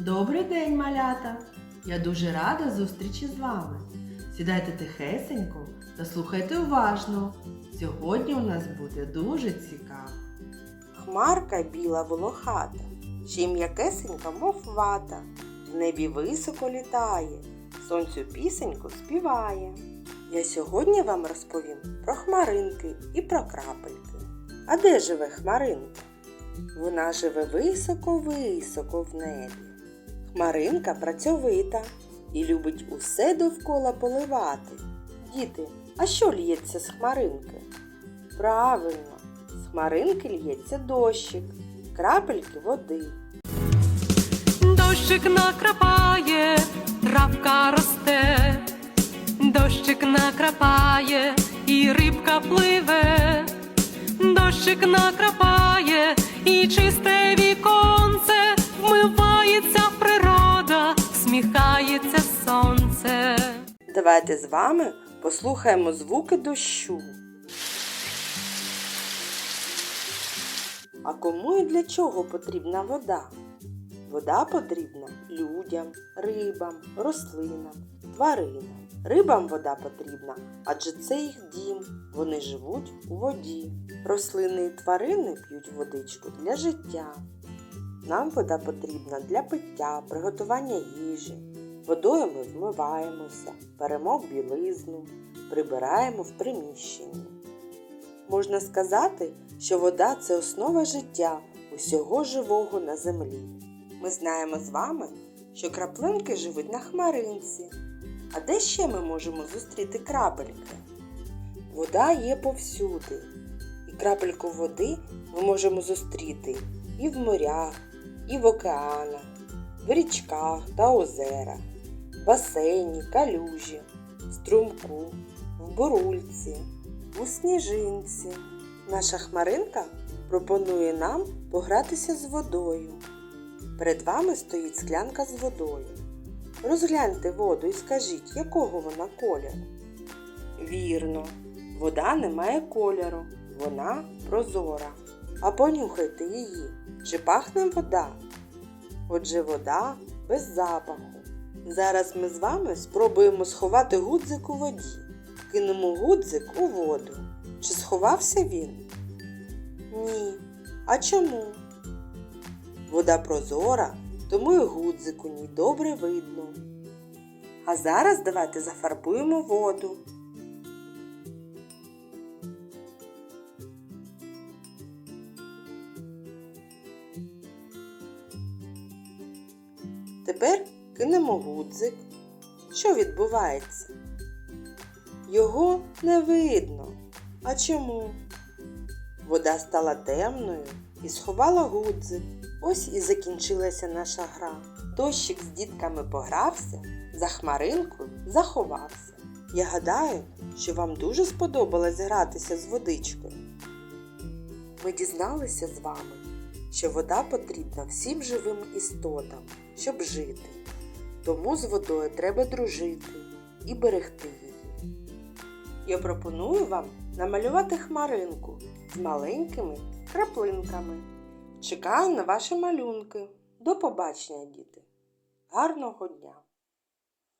Добрий день, малята! Я дуже рада зустрічі з вами. Сідайте тихесенько та слухайте уважно. Сьогодні у нас буде дуже цікаво. Хмарка біла волохата, ще м'якесенька, мов вата, в небі високо літає, сонцю пісеньку співає. Я сьогодні вам розповім про хмаринки і про крапельки. А де живе хмаринка? Вона живе високо-високо в небі. Хмаринка працьовита і любить усе довкола поливати. Діти, а що лється з хмаринки? Правильно, з хмаринки лється дощик, крапельки води. Дощик накрапає, травка росте, дощик накрапає, і рибка пливе, дощик накрапає, і чисте віконце, Давайте з вами послухаємо звуки дощу. А кому і для чого потрібна вода? Вода потрібна людям, рибам, рослинам, тваринам. Рибам вода потрібна, адже це їх дім. Вони живуть у воді. Рослини і тварини п'ють водичку для життя. Нам вода потрібна для пиття, приготування їжі. Водою ми вмиваємося, беремо білизну, прибираємо в приміщенні. Можна сказати, що вода це основа життя усього живого на землі. Ми знаємо з вами, що краплинки живуть на хмаринці. А де ще ми можемо зустріти крапельки? Вода є повсюди, і крапельку води ми можемо зустріти і в морях, і в океанах, в річках та озерах, басейні, калюжі, струмку, в бурульці, у сніжинці. Наша хмаринка пропонує нам погратися з водою. Перед вами стоїть склянка з водою. Розгляньте воду і скажіть, якого вона кольору. Вірно, вода не має кольору, вона прозора. А понюхайте її, чи пахне вода? Отже, вода без запаху. Зараз ми з вами спробуємо сховати гудзик у воді. Кинемо гудзик у воду. Чи сховався він? Ні. А чому? Вода прозора, тому і гудзик у ній добре видно. А зараз давайте зафарбуємо воду. Тепер кинемо гудзик. Що відбувається? Його не видно. А чому? Вода стала темною і сховала гудзик. Ось і закінчилася наша гра. Дощик з дітками погрався, за хмаринкою заховався. Я гадаю, що вам дуже сподобалось гратися з водичкою. Ми дізналися з вами, що вода потрібна всім живим істотам, щоб жити. Тому з водою треба дружити і берегти її. Я пропоную вам намалювати хмаринку з маленькими краплинками. Чекаю на ваші малюнки. До побачення, діти! Гарного дня!